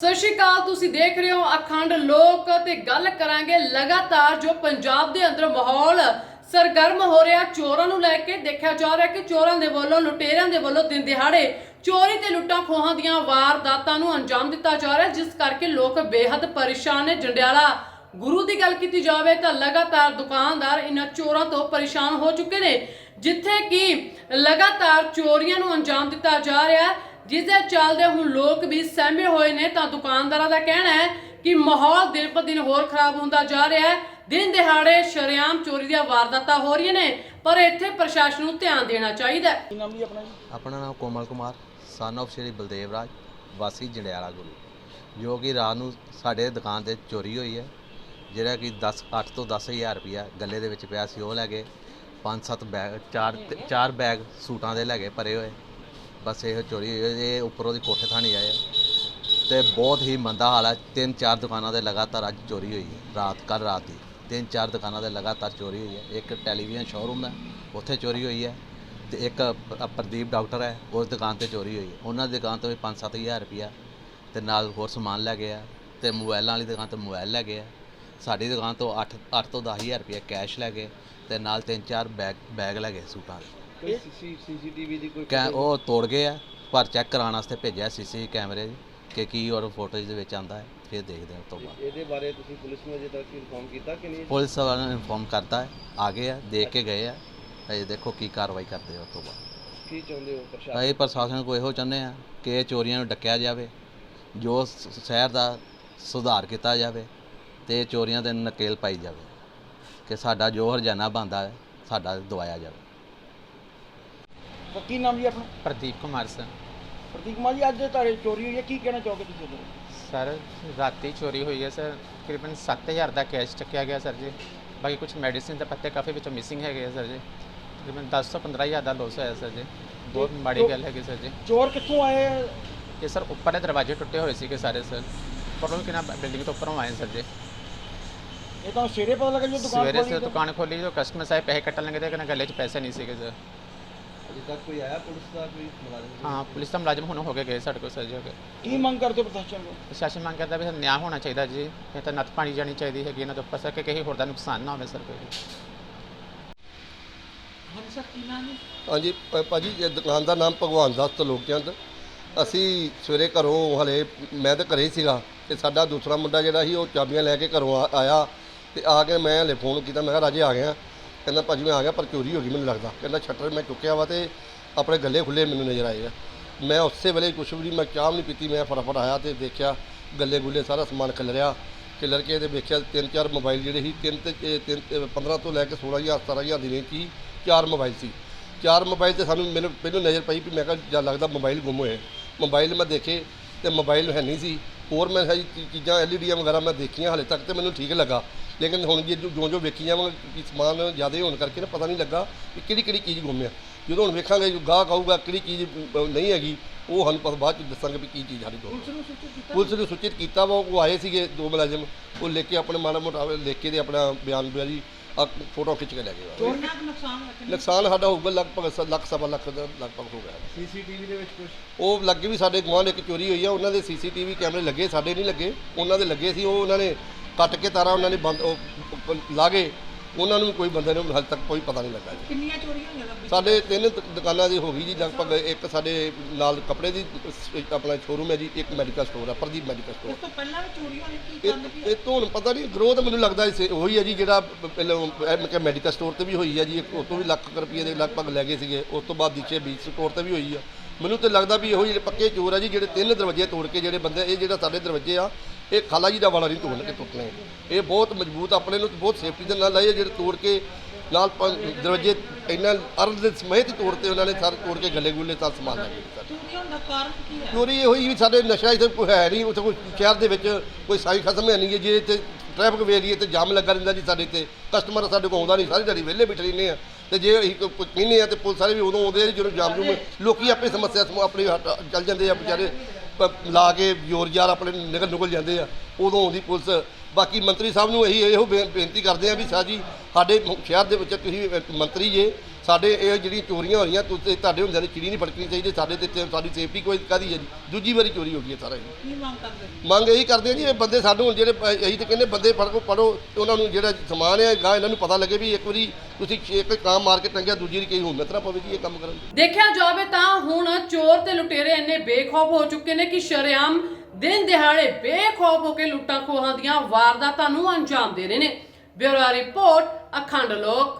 ਸਤਿ ਸ਼੍ਰੀ ਅਕਾਲ, ਤੁਸੀਂ ਦੇਖ ਰਹੇ ਹੋ ਅਖੰਡ ਲੋਕ ਤੇ ਗੱਲ ਕਰਾਂਗੇ ਲਗਾਤਾਰ ਜੋ ਪੰਜਾਬ ਦੇ ਅੰਦਰ ਮਾਹੌਲ ਸਰਗਰਮ ਹੋ ਰਿਹਾ, ਚੋਰਾਂ ਨੂੰ ਲੈ ਕੇ ਦੇਖਿਆ ਜਾ ਰਿਹਾ ਕਿ ਚੋਰਾਂ ਦੇ ਵੱਲੋਂ, ਲੁਟੇਰਿਆਂ ਦੇ ਵੱਲੋਂ ਦਿਨ ਦਿਹਾੜੇ ਚੋਰੀ ਤੇ ਲੁੱਟਾਂ ਖੋਹਾਂ ਦੀਆਂ ਵਾਰਦਾਤਾਂ ਨੂੰ ਅੰਜਾਮ ਦਿੱਤਾ ਜਾ ਰਿਹਾ, ਜਿਸ ਕਰਕੇ ਲੋਕ ਬੇਹੱਦ ਪਰੇਸ਼ਾਨ ਨੇ। ਜੰਡਿਆਲਾ, ਗੁਰੂ ਦੀ ਗੱਲ ਕੀਤੀ ਜਾਵੇ ਤਾਂ ਲਗਾਤਾਰ ਦੁਕਾਨਦਾਰ ਇਹਨਾਂ ਚੋਰਾਂ ਤੋਂ ਪਰੇਸ਼ਾਨ ਹੋ ਚੁੱਕੇ ਨੇ, ਜਿੱਥੇ ਕਿ ਲਗਾਤਾਰ ਚੋਰੀਆਂ ਨੂੰ ਅੰਜਾਮ ਦਿੱਤਾ ਜਾ ਰਿਹਾ। ਹੈ ਜਿਸ ਦੇ ਚੱਲਦੇ ਹੁਣ ਲੋਕ ਵੀ ਸਹਿਮੇ ਹੋਏ ਨੇ ਤਾਂ ਦੁਕਾਨਦਾਰਾਂ ਦਾ ਕਹਿਣਾ ਹੈ ਕਿ ਮਾਹੌਲ ਦਿਨ ਪਰ ਦਿਨ ਹੋਰ ਖਰਾਬ ਹੁੰਦਾ ਜਾ ਰਿਹਾ ਹੈ। ਦਿਨ ਦਿਹਾੜੇ ਸ਼ਰੇਆਮ ਚੋਰੀ ਦੀਆਂ ਵਾਰਦਾਤਾਂ ਹੋ ਰਹੀਆਂ ਨੇ ਪਰ ਇੱਥੇ ਪ੍ਰਸ਼ਾਸਨ ਨੂੰ ਧਿਆਨ ਦੇਣਾ ਚਾਹੀਦਾ ਹੈ। ਕੀ ਨਾਮ ਜੀ ਆਪਣਾ ਜੀ? ਆਪਣਾ ਨਾਮ ਕੋਮਲ ਕੁਮਾਰ ਸਨ of ਸ਼੍ਰੀ ਬਲਦੇਵ ਰਾਜ ਵਾਸੀ ਜੰਡਿਆਲਾ ਗੁਰੂ ਜੋ ਕਿ ਰਾਤ ਨੂੰ ਸਾਡੇ ਦੁਕਾਨ ਤੇ ਚੋਰੀ ਹੋਈ ਹੈ। ਜਿਹੜਾ ਕਿ 10 8 ਤੋਂ 10000 ਰੁਪਇਆ ਗੱਲੇ ਦੇ ਵਿੱਚ ਪਿਆ ਸੀ ਉਹ ਲੈ ਗਏ ਪੰਜ ਸੱਤ ਬੈਗ ਚਾਰ ਚਾਰ ਬੈਗ ਸੂਟਾਂ ਦੇ ਲੈ ਗਏ ਭਰੇ ਹੋਏ। ਬਸ ਇਹ ਚੋਰੀ ਹੋਈ ਹੈ। ਇਹ ਉੱਪਰੋਂ ਦੀ ਕੋਠੇ ਥਾਣੀ ਆਏ ਆ। ਤੇ ਬਹੁਤ ਹੀ ਮੰਦਾ ਹਾਲ ਹੈ। ਤਿੰਨ ਚਾਰ ਦੁਕਾਨਾਂ ਦੇ ਲਗਾਤਾਰ ਅੱਜ ਚੋਰੀ ਹੋਈ ਹੈ, ਰਾਤ ਕੱਲ ਰਾਤ ਦੀ। ਤਿੰਨ ਚਾਰ ਦੁਕਾਨਾਂ ਦੇ ਲਗਾਤਾਰ ਚੋਰੀ ਹੋਈ ਹੈ। ਇੱਕ ਟੈਲੀਵਿਜ਼ਨ ਸ਼ੋਰੂਮ ਹੈ, ਉੱਥੇ ਚੋਰੀ ਹੋਈ ਹੈ। ਤੇ ਇੱਕ ਪ੍ਰਦੀਪ ਡਾਕਟਰ ਹੈ, ਉਸ ਦੁਕਾਨ ਤੇ ਚੋਰੀ ਹੋਈ ਉਹਨਾਂ ਦੀ ਦੁਕਾਨ ਤੋਂ ਵੀ 5-7000 ਰੁਪਇਆ ਤੇ ਨਾਲ ਹੋਰ ਸਮਾਨ ਲੈ ਗਏ ਆ ਤੇ ਮੋਬਾਈਲਾਂ ਵਾਲੀ ਦੁਕਾਨ ਤੋਂ ਮੋਬਾਈਲ ਲੈ ਗਏ ਆ ਸਾਡੀ ਦੁਕਾਨ ਤੋਂ 8 8 ਤੋਂ 10000 ਰੁਪਇਆ ਕੈਸ਼ ਲੈ ਗਏ ਤੇ ਨਾਲ ਤਿੰਨ ਚਾਰ ਬੈਗ ਬੈਗ ਲੈ ਗਏ ਸੂਟਾਂ ਦੇ। ਕੋਈ ਸੀਸੀਟੀਵੀ ਦੀ ਕੋਈ ਕੈ ਉਹ ਤੋੜ ਗਏ ਆ ਪਰ ਚੈੱਕ ਕਰਾਉਣ ਵਾਸਤੇ ਭੇਜਿਆ ਸੀਸੀ ਕੈਮਰੇ 'ਚ ਕਿ ਕੀ ਔਰ ਫੋਟੋਜ਼ ਦੇ ਵਿੱਚ ਆਂਦਾ ਹੈ ਫਿਰ ਦੇਖਦੇ ਹਾਂ ਉਸ ਤੋਂ ਬਾਅਦ। ਇਹਦੇ ਬਾਰੇ ਤੁਸੀਂ ਪੁਲਿਸ ਨੂੰ ਅਜੇ ਤੱਕ ਇਨਫੋਰਮ ਕੀਤਾ ਕਿ ਨਹੀਂ? ਪੁਲਿਸ ਵਾਲਿਆਂ ਨੂੰ ਇਨਫੋਰਮ ਕਰਤਾ ਹੈ ਆ ਗਏ ਆ ਦੇਖ ਕੇ ਗਏ ਆ ਅਜੇ ਦੇਖੋ ਕੀ ਕਾਰਵਾਈ ਕਰਦੇ ਆ ਉਸ ਤੋਂ ਬਾਅਦ। ਕੀ ਚਾਹੁੰਦੇ ਹੋ ਪ੍ਰਸ਼ਾਸਨ? ਅਸੀਂ ਪ੍ਰਸ਼ਾਸਨ ਕੋਲ ਇਹੋ ਚਾਹੁੰਦੇ ਆ ਕਿ ਇਹ ਚੋਰੀਆਂ ਨੂੰ ਡੱਕਿਆ ਜਾਵੇ ਜੋ ਸ- ਸ਼ਹਿਰ ਦਾ ਸੁਧਾਰ ਕੀਤਾ ਜਾਵੇ ਤੇ ਇਹ ਚੋਰੀਆਂ ਤੇ ਨਕੇਲ ਪਾਈ ਜਾਵੇ ਕਿ ਸਾਡਾ ਜੋ ਹਰਜਾਨਾ ਬਣਦਾ ਹੈ ਸਾਡਾ ਦਵਾਇਆ ਜਾਵੇ। ਤਾਂ ਕੀ ਨਾਮ ਜੀ ਆਪਣਾ? ਪ੍ਰਦੀਪ ਕੁਮਾਰ ਸਰ। ਪ੍ਰਤੀਕ ਕੁਮਾਰ ਜੀ ਅੱਜ ਤੁਹਾਡੇ ਚੋਰੀ ਹੋਈ ਹੈ ਕੀ ਕਹਿਣਾ ਚਾਹੋਗੇ ਤੁਸੀਂ ਉਹਦੇ ਬਾਰੇ? ਸਰ ਰਾਤੀ ਚੋਰੀ ਹੋਈ ਹੈ ਸਰ। ਤਕਰੀਬਨ 7000 ਦਾ ਕੈਸ਼ ਚੱਕਿਆ ਗਿਆ ਸਰ ਜੀ। ਬਾਕੀ ਕੁਝ ਮੈਡੀਸਿਨ ਦੇ ਪੱਤੇ ਕਾਫੀ ਵਿੱਚੋਂ ਮਿਸਿੰਗ ਹੈਗੇ ਆ ਸਰ ਜੀ। ਤਕਰੀਬਨ 10 ਤੋਂ 15000 ਦਾ ਲੋਸ ਹੋਇਆ ਸਰ ਜੀ। ਬਹੁਤ ਮਾੜੀ ਗੱਲ ਹੈਗੀ ਸਰ ਜੀ। ਚੋਰ ਕਿੱਥੋਂ ਆਏ ਹੈ? ਇਹ ਸਰ ਉੱਪਰਲੇ ਦਰਵਾਜ਼ੇ ਟੁੱਟੇ ਹੋਏ ਸੀਗੇ ਸਾਰੇ ਸਰ। ਪ੍ਰੋਬਲਮ ਕਿਨਾ ਬਿਲਡਿੰਗ ਤੋਂ ਉੱਪਰੋਂ ਆਏ ਸਰ ਜੀ। ਇਹ ਤਾਂ ਸਵੇਰੇ ਪਤਾ ਲੱਗਾ ਜਦੋਂ ਦੁਕਾਨ ਸਵੇਰੇ ਖੋਲੀ ਸੇ ਤਾਂ- ਦੁਕਾਨ ਖੋਲੀ ਜੋ ਕਸਟਮਰ ਸਾਹਿਬ ਪੈਸੇ ਕੱਟਣ ਲੱਗੇ ਤੇ ਕਹਿੰਦੇ ਗੱਲੇ 'ਚ ਪੈਸੇ ਨਹੀਂ ਸੀਗੇ ਸਰ। ਕੋਈ ਆਇਆ ਪੁਲਿਸ ਦਾ ਕੋਈ ਮੁਲਾਜ਼ਮ? ਹਾਂ ਪੁਲਿਸ ਦਾ ਮੁਲਾਜ਼ਮ ਹੁਣ ਹੋ ਕੇ ਗਏ ਸਾਡੇ ਕੋਲ ਸਰ ਜੀ ਹੋ ਕੇ। ਕੀ ਮੰਗ ਕਰਦੇ ਹੋ ਪ੍ਰਸ਼ਾਸਨ ਕੋਲ? ਪ੍ਰਸ਼ਾਸਨ ਮੰਗ ਕਰਦਾ ਵੀ ਸਰ ਨਿਆਂ ਹੋਣਾ ਚਾਹੀਦਾ ਜੀ ਇਹ ਤਾਂ ਨੱਥ ਪਾਣੀ ਜਾਣੀ ਚਾਹੀਦੀ ਹੈਗੀ ਇਹਨਾਂ ਦੇ ਉੱਪਰ ਸਰ ਕਿ ਕਿਸੇ ਹੋਰ ਦਾ ਨੁਕਸਾਨ ਨਾ ਹੋਵੇ ਸਰ ਕੋਈ ਹਾਂਜੀ ਭ- ਭਾਜੀ ਇਹ ਦੁਕਾਨ ਦਾ ਨਾਮ ਭਗਵਾਨ ਦਾਸ ਤਲੋਕਿਆਂਦ ਅਸੀਂ ਸਵੇਰੇ ਘਰੋਂ ਹਲੇ ਮੈਂ ਤਾਂ ਘਰੇ ਹੀ ਸੀਗਾ ਤੇ ਸਾਡਾ ਦੂਸਰਾ ਮੁੰਡਾ ਜਿਹੜਾ ਸੀ ਉਹ ਚਾਬੀਆਂ ਲੈ ਕੇ ਘਰੋਂ ਆ- ਆਇਆ ਤੇ ਆ ਕੇ ਮੈਂ ਹਲੇ ਫੋਨ ਕੀਤਾ ਮੈਂ ਕਿਹਾ ਰਾਜੇ ਆ ਗਿਆ ਕਹਿੰਦਾ ਭਾਜੀ ਮੈਂ ਆ ਗਿਆ ਪਰ ਚੋਰੀ ਹੋ ਗਈ ਮੈਨੂੰ ਲੱਗਦਾ। ਕਹਿੰਦਾ ਸ਼ਟਰ ਮੈਂ ਚੁੱਕਿਆ ਵਾ ਤੇ ਆਪਣੇ ਗੱਲੇ ਖੁੱਲੇ ਮੈਨੂੰ ਨਜ਼ਰ ਆਏ ਆ। ਮੈਂ ਉਸੇ ਵੇਲੇ ਕੁਛ ਵੀ ਨਹੀਂ ਮੈਂ ਚਾਹ ਵੀ ਨਹੀਂ ਪੀਤੀ, ਮੈਂ ਫਟਾਫਟ ਆਇਆ ਤੇ ਦੇਖਿਆ ਗੱਲੇ ਗੁੱਲੇ ਸਾਰਾ ਸਮਾਨ ਖਿਲਰਿਆ। ਖਿਲਰ ਕੇ ਤੇ ਵੇਖਿਆ ਤਿੰਨ ਚਾਰ ਮੋਬਾਈਲ ਜਿਹੜੇ ਸੀ, ਤਿੰਨ ਤੇ ਤਿੰਨ ਤੇ 15 ਤੋਂ ਲੈ ਕੇ 16000 17000 ਦੀ ਰੇਂਜ 'ਚ ਹੀ ਚਾਰ ਮੋਬਾਈਲ ਸੀ। ਚਾਰ ਮੋਬਾਈਲ ਤੇ ਸਾਨੂੰ ਮੈਨੂੰ ਪਹਿਲਾਂ ਨਜ਼ਰ ਪਈ ਵੀ ਮੈਂ ਕਿਹਾ ਜਾਂ ਲੱਗਦਾ ਮੋਬਾਈਲ ਗੁੰਮ ਹੋਏ ਮੋਬਾਈਲ ਮੈਂ ਦੇਖੇ ਤੇ ਮੋਬਾਈਲ ਹੈ ਨਹੀਂ ਸੀ। ਹੋਰ ਮੈਂ ਸਾਰੀ ਚੀ- ਚੀਜ਼ਾਂ ਐਲਈਡੀਆਂ ਵਗੈਰਾ ਮੈਂ ਦੇਖੀਆਂ ਹਾਲੇ ਤੱਕ ਤੇ ਮੈਨੂੰ ਠੀਕ ਲੱਗਾ। ਲੇਕਿਨ ਹੁਣ ਜੇ ਜੋ ਜੋ ਵੇਖੀਆਂ ਵਾ ਕਿ ਸਮਾਨ ਜ਼ਿਆਦਾ ਹੋਣ ਕਰਕੇ ਨਾ ਪਤਾ ਨਹੀਂ ਲੱਗਾ ਕਿ ਕਿਹੜੀ ਕਿਹੜੀ ਚੀਜ਼ ਗੁੰਮ ਆ ਜਦੋਂ ਹੁਣ ਵੇਖਾਂਗੇ ਜੋ ਗਾਹਕ ਆਊਗਾ ਕਿਹੜੀ ਚੀਜ਼ ਨਹੀਂ ਹੈਗੀ ਉਹ ਸਾਨੂੰ ਪਤਾ ਬਾਅਦ ਚ ਦੱਸਾਂਗੇ ਵੀ ਕੀ ਚੀਜ਼ ਸਾਡੀ ਗੁੰਮ ਆ। ਪੁਲਿਸ ਨੂੰ ਸੂਚਿਤ ਕੀਤਾ ਵਾ ਉਹ ਆਏ ਸੀਗੇ ਦੋ ਮੁਲਾਜ਼ਮ ਉਹ ਲਿਖ ਕੇ ਆਪਣੇ ਮਾੜਾ ਮੋਟਾ ਲਿਖ ਕੇ ਤੇ ਆਪਣਾ ਬਿਆਨ ਬਿਆ ਜੀ ਆ ਫੋਟੋ ਖਿੱਚ ਕੇ ਲੈ ਗਏ। ਨੁਕਸਾਨ ਸਾਡਾ ਹੋਊਗਾ ਲਗਭਗ ਲੱਖ ਸਵਾ ਲੱਖ ਦਾ ਲਗਭਗ ਹੋ ਗਿਆ। ਸੀਸੀਟੀਵੀ ਦੇ ਵਿੱਚ ਕੁਝ ਉਹ ਲੱਗੇ ਵੀ ਸਾਡੇ ਗੁਆਂਢ ਇੱਕ ਚੋਰੀ ਹੋਈ ਆ ਉਹਨਾਂ ਦੇ ਸੀਸੀਟੀਵੀ ਕੈਮਰੇ ਲੱਗੇ ਸਾਡੇ ਨਹੀਂ ਲੱਗੇ ਉਹਨਾਂ ਦੇ ਲੱਗੇ ਸੀ ਉਹ ਉਹਨਾਂ ਨੇ ਕੱਟ ਕੇ ਤਾਰਾ ਉਹਨਾਂ ਨੇ ਬੰਦ ਉਹ ਉਹ ਲਾ ਗਏ ਉਹਨਾਂ ਨੂੰ ਕੋਈ ਬੰਦੇ ਨੂੰ ਹਾਲੇ ਤੱਕ ਕੋਈ ਪਤਾ ਨਹੀਂ ਲੱਗਾ ਜੀ। ਕਿੰਨੀਆਂ ਚੋਰੀਆਂ ਹੋਈਆਂ ਲੰਬੀ ਸਾਡੇ ਤਿੰਨ ਦ- ਦੁਕਾਨਾਂ ਦੀ ਹੋ ਗਈ ਜੀ ਲਗਭਗ ਇੱਕ ਸਾਡੇ ਨਾਲ ਕੱਪੜੇ ਦੀ ਸ- ਆਪਣਾ ਸ਼ੋਰੂਮ ਹੈ ਜੀ ਇੱਕ ਮੈਡੀਕਲ ਸਟੋਰ ਹੈ ਪ੍ਰਦੀਪ ਮੈਡੀਕਲ ਸਟੋਰ ਉਸ ਤੋਂ ਪਹਿਲਾਂ ਵੀ ਚੋਰੀਆਂ ਹੋਈਆਂ ਕੀ ਇਹ ਇਹ ਤੋਂ ਹੁਣ ਪਤਾ ਨਹੀਂ ਗਰੋਥ ਮੈਨੂੰ ਲੱਗਦਾ ਇਸੇ ਉਹੀ ਹੈ ਜੀ ਜਿਹੜਾ ਪ- ਪਹਿਲਾਂ ਮੈਡੀਕਲ ਸਟੋਰ ਤੇ ਵੀ ਹੋਈ ਹੈ ਜੀ ਇੱਕ ਉਹ ਤੋਂ ਵੀ ਲੱਖ ਕੁ ਰੁਪਏ ਦੇ ਲਗਭਗ ਲੈ ਗਏ ਸੀਗੇ ਉਸ ਤੋਂ ਬਾਅਦ ਦੀਚੇ ਬੀਚ ਸਟੋਰ ਤੇ ਵੀ ਹੋਈ ਆ। ਮੈਨੂੰ ਤੇ ਲੱਗਦਾ ਵੀ ਇਹੋ ਜਿਹੜੇ ਪੱਕੇ ਚੋਰ ਆ ਜੀ ਜਿਹੜੇ ਤਿੰਨ ਦਰਵਾਜ਼ੇ ਤੋੜ ਕੇ ਜਿਹੜੇ ਬੰਦੇ ਇਹ ਜਿਹੜਾ ਸਾਡੇ ਦਰਵਾਜ਼ੇ ਆ ਇਹ ਖਾਲਾ ਜੀ ਦਾ ਵਾਲਾ ਨਹੀਂ ਤੋੜਨ ਕੇ ਟੁੱਟਣੇ ਇਹ ਬਹੁਤ ਮਜ਼ਬੂਤ ਆਪਣੇ ਨੂੰ ਬਹੁਤ ਸੇਫਟੀ ਦੇ ਨਾਲ ਲਾਏ ਜਿਹੜੇ ਤੋੜ ਕੇ ਨਾਲ ਦਰਵਾਜ਼ੇ ਇੰਨਾ ਅਰਧ ਸਮੇਤ ਤੋੜਤੇ ਉਹਨਾਂ ਨੇ ਸਾਰੇ ਤੋੜ ਕੇ ਗੱਲੇ ਗੁੱਲੇ ਤਾਂ ਸਮਾਨ ਲੈ ਗਏ ਸਾਰੇ। ਚੋਰੀ ਇਹੋ ਹੀ ਵੀ ਸਾਡੇ ਨਸ਼ਾ ਇੱਥੇ ਕੋਈ ਹੈ ਨਹੀਂ ਉੱਥੇ ਕੋਈ ਸ਼ਹਿਰ ਦੇ ਵਿੱਚ ਕੋਈ ਸਾਈ ਖਤਮ ਹੈ ਨਹੀਂ। ਜੇ ਇੱਥੇ ਟ੍ਰੈਫਿਕ ਵੇਰੀਏ ਤੇ ਜਾਮ ਲੱਗਾ ਰਹਿੰਦਾ ਜੀ ਸਾਡੇ ਤੇ ਕਸਟਮਰ ਸਾਡੇ ਕੋਲ ਆਉਂਦਾ ਨਹੀਂ ਸਾਰੀ ਦਿਹਾੜੀ ਵਿਹਲੇ ਬੈਠੇ ਰਹਿੰਦੇ ਆ। ਤੇ ਜੇ ਅਸੀਂ ਕੋਈ ਕੋਈ ਕਹਿੰਦੇ ਆ ਤੇ ਪੁਲਿਸ ਵਾਲੇ ਵੀ ਉਦੋਂ ਆਉਂਦੇ ਆ ਜਦੋਂ ਜਾਮ ਜੂਮ ਲੋਕੀ ਆਪਣੀ ਸਮੱਸਿਆ ਆਪਣੀ ਚੱਲ ਜਾਂਦੇ ਆ ਵਿਚਾਰੇ। ਪ- ਲਾ ਕੇ ਜ਼ੋਰ ਜ਼ਾਰ ਆਪਣੇ ਨਿਕਲ ਨਿਕਲ ਜਾਂਦੇ ਆ ਉਦੋਂ ਆਉਂਦੀ ਪੁਲਿਸ ਬਾਕੀ ਮੰਤਰੀ ਸਾਹਿਬ ਨੂੰ ਇਹੀ ਇਹੋ ਬੇ- ਬੇਨਤੀ ਕਰਦੇ ਆ ਵੀ ਸਾਹ ਜੀ ਸਾਡੇ ਸ਼ਹਿਰ ਦੇ ਵਿੱਚ ਤੁਸੀਂ ਮੰਤਰੀ ਜੇ ਸਾਡੇ ਇਹ ਜਿਹੜੀਆਂ ਚੋਰੀਆਂ ਹੋ ਰਹੀਆਂ ਤੁਸੀਂ ਤੁਹਾਡੇ ਹੁੰਦਿਆਂ ਦੀ ਚਿੜੀ ਨਹੀਂ ਫੜਕਣੀ ਚਾਹੀਦੀ ਸਾਡੇ ਤੇ ਤੇ ਸਾਡੀ ਸੇਫਟੀ ਕੋਈ ਕਾਦੀ ਹੈ ਜੀ? ਦੂਜੀ ਵਾਰੀ ਚੋਰੀ ਹੋ ਗਈ ਹੈ ਸਾਰਾ ਇਹ। ਕੀ ਮੰਗ ਕਰਦੇ ਮੰਗ ਇਹੀ ਕਰਦੇ ਆ ਜੀ ਇਹ ਬੰਦੇ ਸਾਨੂੰ ਹੁਣ ਜਿਹੜੇ ਇਹੀ ਤੇ ਕਹਿੰਦੇ ਬੰਦੇ ਫੜਕੋ ਪੜੋ ਤੇ ਉਹਨਾਂ ਨੂੰ ਜਿਹੜਾ ਸਮਾਨ ਹੈ ਗਾਂ ਇਹਨਾਂ ਨੂੰ ਪਤਾ ਲੱਗੇ ਵੀ ਇੱਕ ਵਾਰੀ ਤੁਸੀਂ ਇੱਕ ਕੰਮ ਮਾਰ ਕੇ ਟੰਗਿਆ ਦੂਜੀ ਵਾਰੀ ਕਈ ਹਿੰਮਤ ਨਾ ਪਵੇ ਜੀ ਇਹ ਕੰਮ ਕਰਨ ਦੀ। ਦੇਖਿਆ ਜਾਵੇ ਤਾਂ ਹੁਣ ਚੋਰ ਤੇ ਲੁਟੇਰੇ ਇੰਨੇ ਬੇਖੌਫ ਹੋ ਚੁੱਕੇ ਨੇ ਕਿ ਸ਼ਰੇਆਮ ਦਿਨ ਦਿਹਾੜੇ ਬੇਖੌਫ ਹੋ ਕੇ ਲੁੱਟਾਂ ਖੋਹਾਂ ਦੀਆਂ ਵਾਰਦਾਤਾਂ ਨੂੰ ਅੰਜਾਮ ਦੇ ਰਹੇ ਨੇ। ਬਿਊਰੋ ਰਿਪੋਰਟ, ਅਖੰਡ ਲੋਕ।